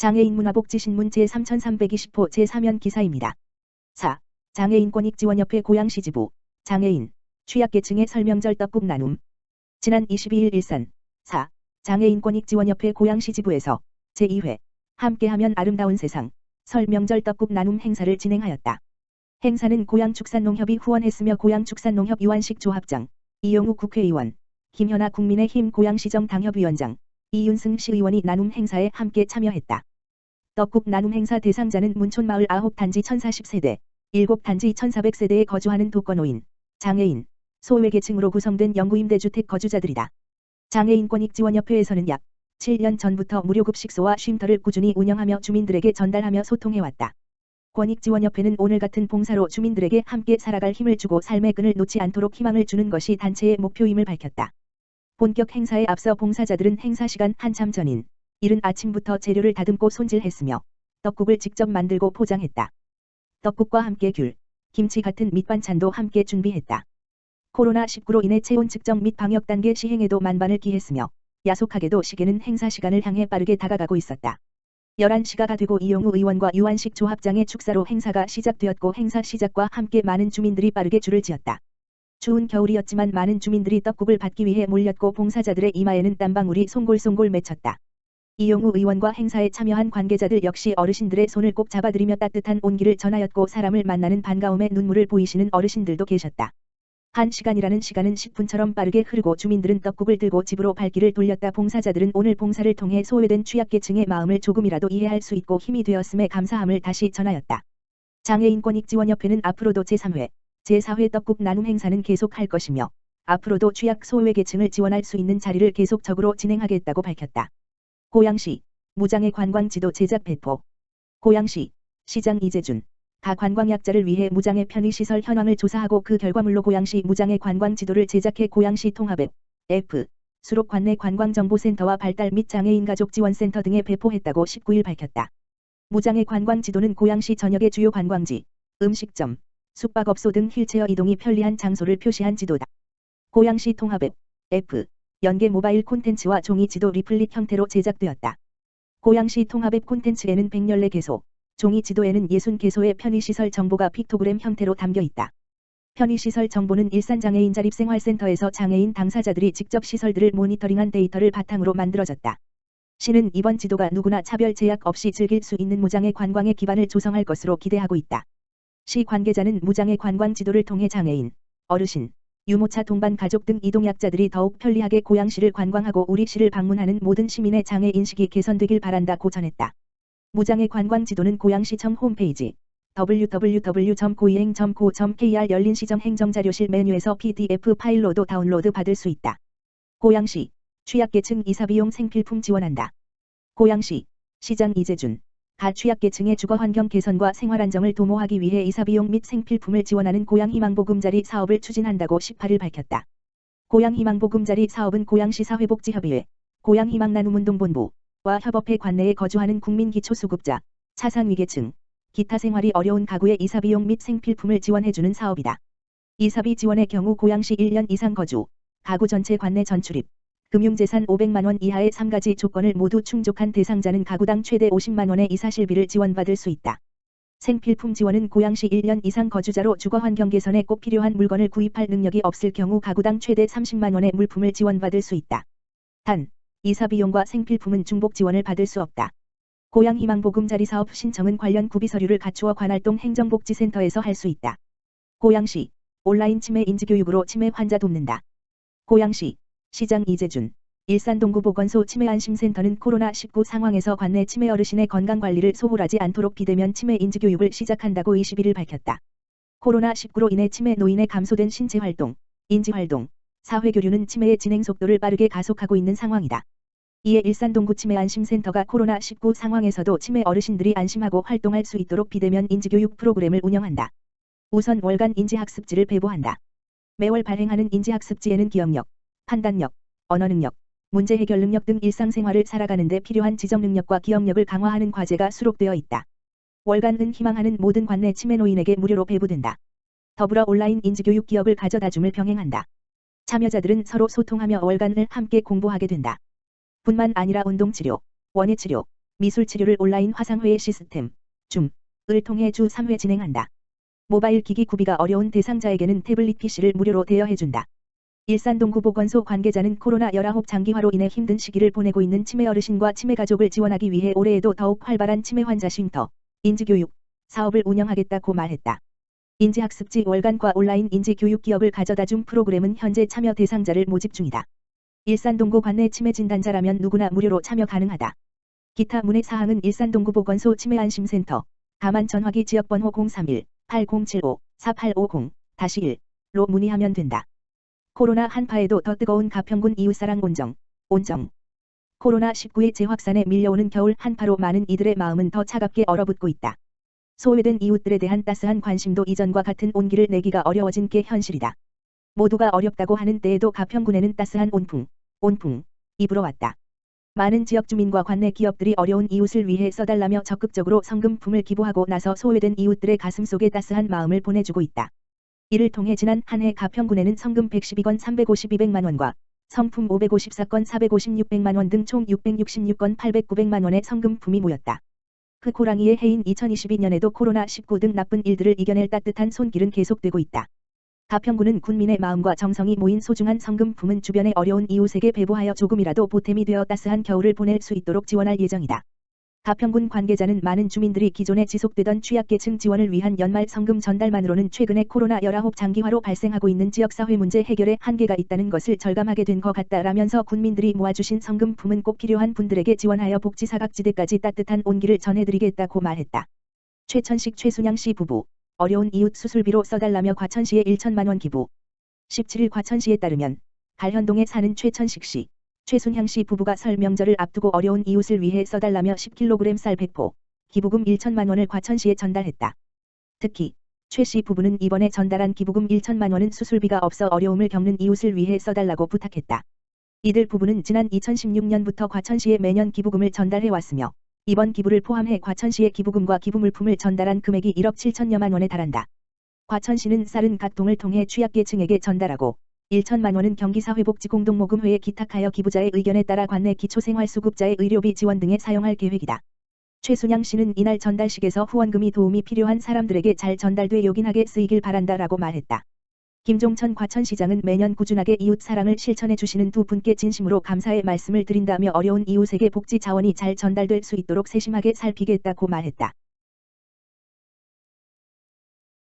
장애인 문화복지신문 제3320호 제3연 기사입니다. 4. 장애인 권익지원협회 고양시 지부 장애인 취약계층의 설명절 떡국 나눔 지난 22일 일산 4. 장애인 권익지원협회 고양시 지부에서 제2회 함께하면 아름다운 세상 설명절 떡국 나눔 행사를 진행하였다. 행사는 고양축산농협이 후원했으며 고양축산농협 유한식 조합장, 이용우 국회의원, 김현아 국민의힘 고양시정 당협위원장, 이윤승 시의원이 나눔 행사에 함께 참여했다. 떡국 나눔 행사 대상자는 문촌마을 9단지 1040세대, 7단지 1400세대에 거주하는 독거노인, 장애인, 소외계층으로 구성된 영구임대주택 거주자들이다. 장애인권익지원협회에서는 약 7년 전부터 무료급식소와 쉼터를 꾸준히 운영하며 주민들에게 전달하며 소통해왔다. 권익지원협회는 오늘 같은 봉사로 주민들에게 함께 살아갈 힘을 주고 삶의 끈을 놓지 않도록 희망을 주는 것이 단체의 목표임을 밝혔다. 본격 행사에 앞서 봉사자들은 행사 시간 한참 전인 이른 아침부터 재료를 다듬고 손질했으며 떡국을 직접 만들고 포장했다. 떡국과 함께 귤, 김치 같은 밑반찬도 함께 준비했다. 코로나19로 인해 체온 측정 및 방역 단계 시행에도 만반을 기했으며 야속하게도 시계는 행사 시간을 향해 빠르게 다가가고 있었다. 11시가 가 되고 이용우 의원과 유한식 조합장의 축사로 행사가 시작되었고 행사 시작과 함께 많은 주민들이 빠르게 줄을 지었다. 추운 겨울이었지만 많은 주민들이 떡국을 받기 위해 몰렸고 봉사자들의 이마에는 땀방울이 송골송골 맺혔다. 이용우 의원과 행사에 참여한 관계자들 역시 어르신들의 손을 꼭 잡아들이며 따뜻한 온기를 전하였고 사람을 만나는 반가움에 눈물을 보이시는 어르신들도 계셨다. 한 시간이라는 시간은 10분처럼 빠르게 흐르고 주민들은 떡국을 들고 집으로 발길을 돌렸다. 봉사자들은 오늘 봉사를 통해 소외된 취약계층의 마음을 조금이라도 이해할 수 있고 힘이 되었음에 감사함을 다시 전하였다. 장애인권익지원협회는 앞으로도 제3회, 제4회 떡국 나눔 행사는 계속할 것이며 앞으로도 취약 소외계층을 지원할 수 있는 자리를 계속적으로 진행하겠다고 밝혔다. 고양시 무장애 관광지도 제작 배포 고양시 시장 이재준 가 관광약자를 위해 무장애 편의시설 현황을 조사하고 그 결과물로 고양시 무장애 관광지도를 제작해 고양시 통합앱 F 수록 관내 관광정보센터와 발달 및 장애인 가족 지원센터 등에 배포했다고 19일 밝혔다. 무장애 관광지도는 고양시 전역의 주요 관광지, 음식점, 숙박업소 등 휠체어 이동이 편리한 장소를 표시한 지도다. 고양시 통합앱 F 연계 모바일 콘텐츠와 종이 지도 리플릿 형태로 제작되었다. 고양시 통합앱 콘텐츠에는 114개소, 종이 지도에는 60개소의 편의시설 정보가 픽토그램 형태로 담겨 있다. 편의시설 정보는 일산장애인 자립생활센터에서 장애인 당사자들이 직접 시설들을 모니터링한 데이터를 바탕으로 만들어졌다. 시는 이번 지도가 누구나 차별 제약 없이 즐길 수 있는 무장애 관광의 기반을 조성할 것으로 기대하고 있다. 시 관계자는 무장애 관광 지도를 통해 장애인, 어르신, 유모차 동반 가족 등 이동약자들이 더욱 편리하게 고양시를 관광하고 우리 시를 방문하는 모든 시민의 장애 인식이 개선되길 바란다고 전했다. 무장애 관광 지도는 고양시청 홈페이지 www.고이행.co.kr 열린 시정 행정자료실 메뉴에서 PDF 파일로도 다운로드 받을 수 있다. 고양시 취약계층 이사비용 생필품 지원한다. 고양시 시장 이재준 가 취약계층의 주거환경 개선과 생활안정을 도모하기 위해 이사비용 및 생필품을 지원하는 고양희망보금자리 사업을 추진한다고 18일 밝혔다. 고양희망보금자리 사업은 고양시 사회복지협의회, 고양희망나눔운동본부와 협업회 관내에 거주하는 국민기초수급자, 차상위계층, 기타 생활이 어려운 가구의 이사비용 및 생필품을 지원해주는 사업이다. 이사비 지원의 경우 고양시 1년 이상 거주, 가구 전체 관내 전출입, 금융재산 500만원 이하의 3가지 조건을 모두 충족한 대상자는 가구당 최대 50만원의 이사실비를 지원받을 수 있다. 생필품 지원은 고양시 1년 이상 거주자로 주거환경 개선에 꼭 필요한 물건을 구입할 능력이 없을 경우 가구당 최대 30만원의 물품을 지원받을 수 있다. 단, 이사비용과 생필품은 중복 지원을 받을 수 없다. 고양희망보금자리 사업 신청은 관련 구비서류를 갖추어 관할동 행정복지센터에서 할 수 있다. 고양시 온라인 치매 인지교육으로 치매 환자 돕는다. 고양시 시장 이재준 일산동구보건소 치매안심센터는 코로나19 상황에서 관내 치매 어르신의 건강관리를 소홀하지 않도록 비대면 치매 인지교육을 시작한다고 21일 밝혔다. 코로나19로 인해 치매 노인의 감소된 신체활동, 인지활동, 사회교류는 치매의 진행 속도를 빠르게 가속하고 있는 상황이다. 이에 일산동구 치매안심센터가 코로나19 상황에서도 치매 어르신들이 안심하고 활동할 수 있도록 비대면 인지교육 프로그램을 운영한다. 우선 월간 인지학습지를 배부한다. 매월 발행하는 인지학습지에는 기억력, 판단력, 언어 능력, 문제 해결 능력 등 일상생활을 살아가는 데 필요한 지적 능력과 기억력을 강화하는 과제가 수록되어 있다. 월간은 희망하는 모든 관내 치매 노인에게 무료로 배부된다. 더불어 온라인 인지교육 기업을 가져다줌을 병행한다. 참여자들은 서로 소통하며 월간을 함께 공부하게 된다. 뿐만 아니라 운동치료, 원예치료, 미술치료를 온라인 화상회의 시스템, 줌을 통해 주 3회 진행한다. 모바일 기기 구비가 어려운 대상자에게는 태블릿 PC를 무료로 대여해준다. 일산동구보건소 관계자는 코로나 19 장기화로 인해 힘든 시기를 보내고 있는 치매 어르신과 치매 가족을 지원하기 위해 올해에도 더욱 활발한 치매 환자 쉼터, 인지교육 사업을 운영하겠다고 말했다. 인지학습지 월간과 온라인 인지교육 기업을 가져다 준 프로그램은 현재 참여 대상자를 모집 중이다. 일산동구 관내 치매 진단자라면 누구나 무료로 참여 가능하다. 기타 문의 사항은 일산동구 보건소 치매안심센터, 다만 전화기 지역번호 031-8075-4850-1로 문의하면 된다. 코로나 한파에도 더 뜨거운 가평군 이웃사랑 온정, 온정. 코로나19의 재확산에 밀려오는 겨울 한파로 많은 이들의 마음은 더 차갑게 얼어붙고 있다. 소외된 이웃들에 대한 따스한 관심도 이전과 같은 온기를 내기가 어려워진 게 현실이다. 모두가 어렵다고 하는 때에도 가평군에는 따스한 온풍, 온풍 이 불어왔다. 많은 지역 주민과 관내 기업들이 어려운 이웃을 위해 써달라며 적극적으로 성금품을 기부하고 나서 소외된 이웃들의 가슴 속에 따스한 마음을 보내주고 있다. 이를 통해 지난 한 해 가평군에는 성금 112건 352백만 원과 성품 554건 456백만 원 등 총 666건 800-900만 원의 성금품이 모였다. 그 호랑이의 해인 2022년에도 코로나19 등 나쁜 일들을 이겨낼 따뜻한 손길은 계속되고 있다. 가평군은 군민의 마음과 정성이 모인 소중한 성금품은 주변의 어려운 이웃에게 배부하여 조금이라도 보탬이 되어 따스한 겨울을 보낼 수 있도록 지원할 예정이다. 가평군 관계자는 많은 주민들이 기존에 지속되던 취약계층 지원을 위한 연말 성금 전달만으로는 최근에 코로나 19 장기화로 발생하고 있는 지역사회 문제 해결에 한계가 있다는 것을 절감하게 된 것 같다라면서 군민들이 모아주신 성금품은 꼭 필요한 분들에게 지원하여 복지 사각지대까지 따뜻한 온기를 전해드리겠다고 말했다. 최천식 최순양 씨 부부 어려운 이웃 수술비로 써달라며 과천시에 1천만 원 기부 17일 과천시에 따르면 갈현동에 사는 최천식 씨 최순향 씨 부부가 설 명절을 앞두고 어려운 이웃을 위해 써달라며 10kg 쌀 100포, 기부금 1천만 원을 과천시에 전달했다. 특히 최 씨 부부는 이번에 전달한 기부금 1천만 원은 수술비가 없어 어려움을 겪는 이웃을 위해 써달라고 부탁했다. 이들 부부는 지난 2016년부터 과천시에 매년 기부금을 전달해 왔으며 이번 기부를 포함해 과천시의 기부금과 기부물품을 전달한 금액이 1억 7천여만 원에 달한다. 과천시는 쌀은 각 동을 통해 취약계층에게 전달하고 1천만 원은 경기사회복지공동모금회에 기탁하여 기부자의 의견에 따라 관내 기초생활수급자의 의료비 지원 등에 사용할 계획이다. 최순양 씨는 이날 전달식에서 후원금이 도움이 필요한 사람들에게 잘 전달돼 요긴하게 쓰이길 바란다라고 말했다. 김종천 과천시장은 매년 꾸준하게 이웃 사랑을 실천해 주시는 두 분께 진심으로 감사의 말씀을 드린다며 어려운 이웃에게 복지 자원이 잘 전달될 수 있도록 세심하게 살피겠다고 말했다.